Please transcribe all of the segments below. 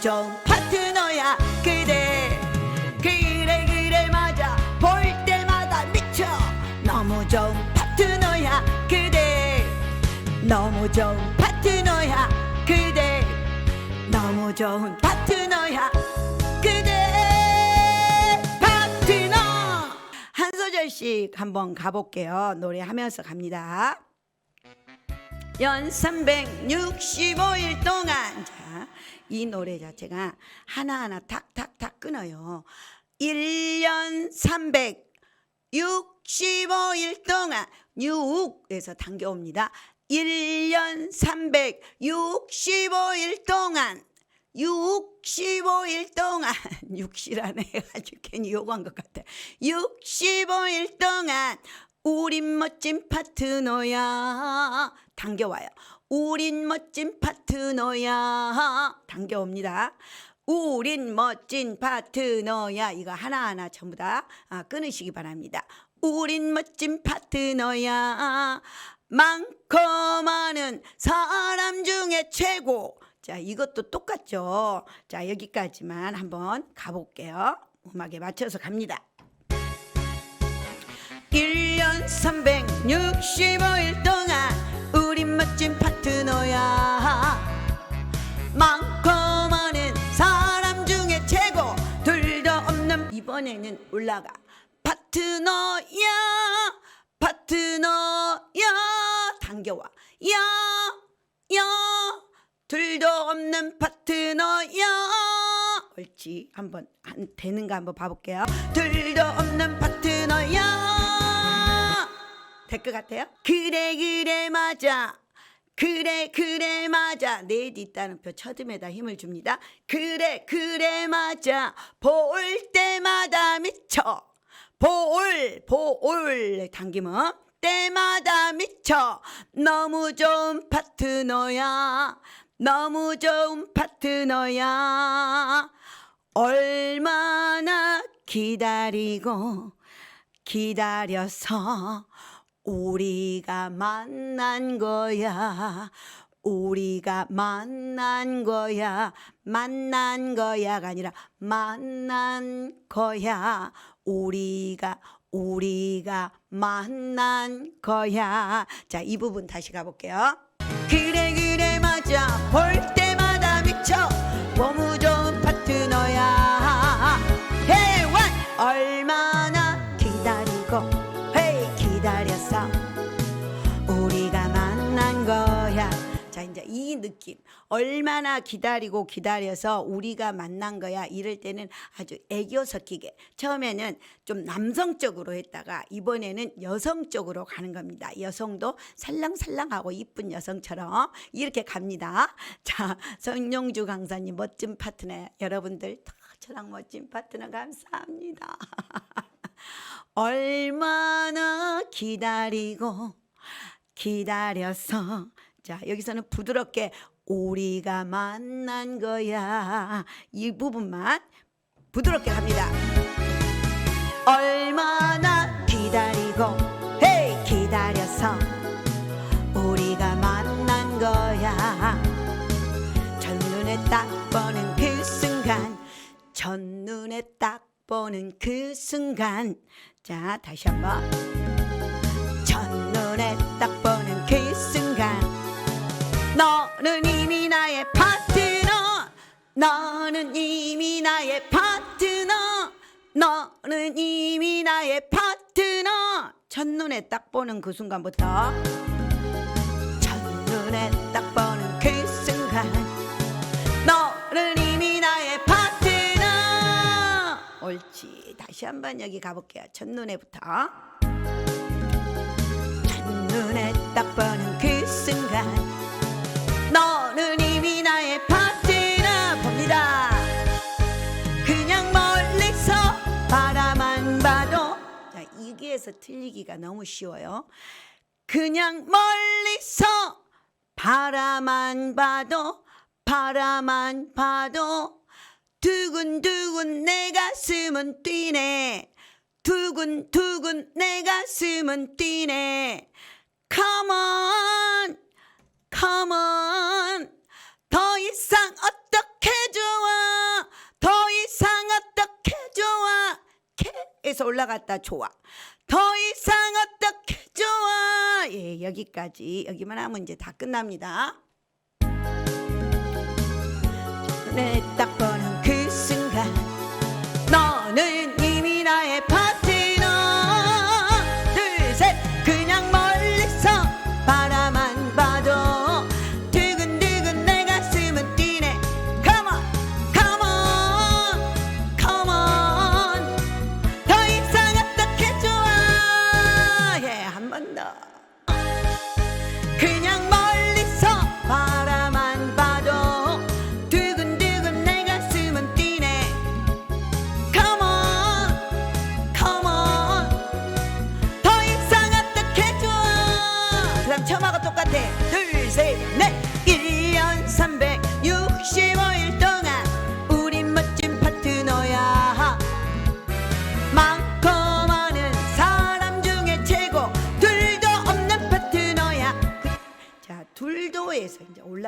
좋은 파트너야. 그대 그래 그래 맞아. 볼 때마다 미쳐. 너무 좋은 파트너야. 그대 너무 좋은 파트너야. 그대 너무 좋은 파트너야. 그대 파트너. 한 소절씩 한번 가볼게요. 노래하면서 갑니다 연 365일 동안 자, 이 노래 자체가 하나하나 탁탁탁 끊어요. 1년 365일 동안 6에서 당겨옵니다. 1년 365일 동안 65일 동안 6시라네 해가지고 괜히 요구한 것 같아 65일 동안 우린 멋진 파트너야. 당겨와요. 우린 멋진 파트너야. 당겨옵니다. 우린 멋진 파트너야. 이거 하나하나 전부 다 아, 끊으시기 바랍니다. 우린 멋진 파트너야. 많고 많은 사람 중에 최고. 자 이것도 똑같죠. 자 여기까지만 한번 가볼게요. 음악에 맞춰서 갑니다. 1 년 365일 동안 우린 멋진 파트너야. 많고 많은 사람 중에 최고 둘도 없는 이번에는 올라가. 파트너야 파트너야 당겨와. 야 야 둘도 없는 파트너야. 옳지. 한번 한, 되는가 한번 봐볼게요. 둘도 없는 파트너야 될 것 같아요? 그래 그래 맞아. 그래 그래 맞아. 내 뒷따름표 첫음에다 힘을 줍니다. 그래 그래 맞아. 볼 때마다 미쳐. 볼, 볼 당기면 때마다 미쳐. 너무 좋은 파트너야. 너무 좋은 파트너야. 얼마나 기다리고 기다려서 우리가 만난 거야. 우리가 만난 거야. 만난 거야가 아니라 만난 거야. 우리가 우리가 만난 거야. 자 이 부분 다시 가 볼게요. 그래 그래 맞아. 볼 때마다 미쳐 느낌 얼마나 기다리고 기다려서 우리가 만난 거야. 이럴 때는 아주 애교 섞이게. 처음에는 좀 남성적으로 했다가 이번에는 여성적으로 가는 겁니다. 여성도 살랑살랑하고 이쁜 여성처럼 이렇게 갑니다. 자 성룡주 강사님 멋진 파트너. 여러분들 다 저랑 멋진 파트너 감사합니다. 얼마나 기다리고 기다려서 자 여기서는 부드럽게 우리가 만난 거야. 이 부분만 부드럽게 갑니다. 얼마나 기다리고 헤이 기다려서 우리가 만난 거야. 첫눈 딱 보는 그 순간 첫눈에 딱 보는 그 순간. 자 다시 한번 너는 이미 나의 파트너. 너는 이미 나의 파트너. 너는 이미 나의 파트너. 첫눈에 딱 보는 그 순간부터 첫눈에 딱 보는 그 순간. 너는 이미 나의 파트너. 옳지. 다시 한번 여기 가볼게요. 첫눈에부터 첫눈에 딱 보는 여기에서 틀리기가 너무 쉬워요. 그냥 멀리서 바라만 봐도 바라만 봐도 두근두근 내 가슴은 뛰네. 두근두근 내 가슴은 뛰네. Come on Come on. 더 이상 어떻게 좋아 에서 올라갔다. 좋아. 더 이상 어떻게 좋아? 예 여기까지. 여기만 하면 이제 다 끝납니다. 눈에 딱 보는 그 순간 너는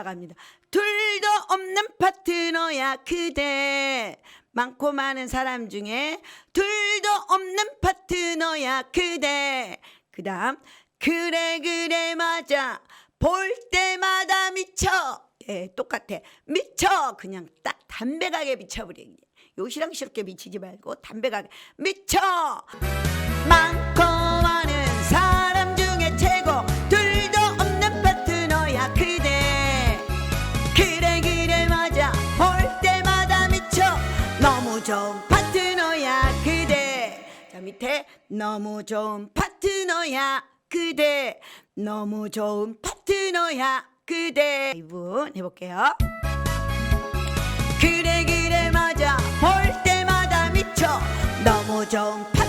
올라갑니다. 둘도 없는 파트너야 그대. 많고 많은 사람 중에 둘도 없는 파트너야 그대. 그 다음 그래 그래 맞아. 볼 때마다 미쳐. 예 똑같아. 미쳐. 그냥 딱 담백하게 미쳐버려 요시랑스럽게 미치지 말고 담백하게. 미쳐. 많고 많은 사람 중에 최고 밑에 너무 좋은 파트너야 그대. 너무 좋은 파트너야 그대. 이분 해볼게요. 그래 그래 맞아. 볼 때마다 미쳐. 너무 좋은 파트너야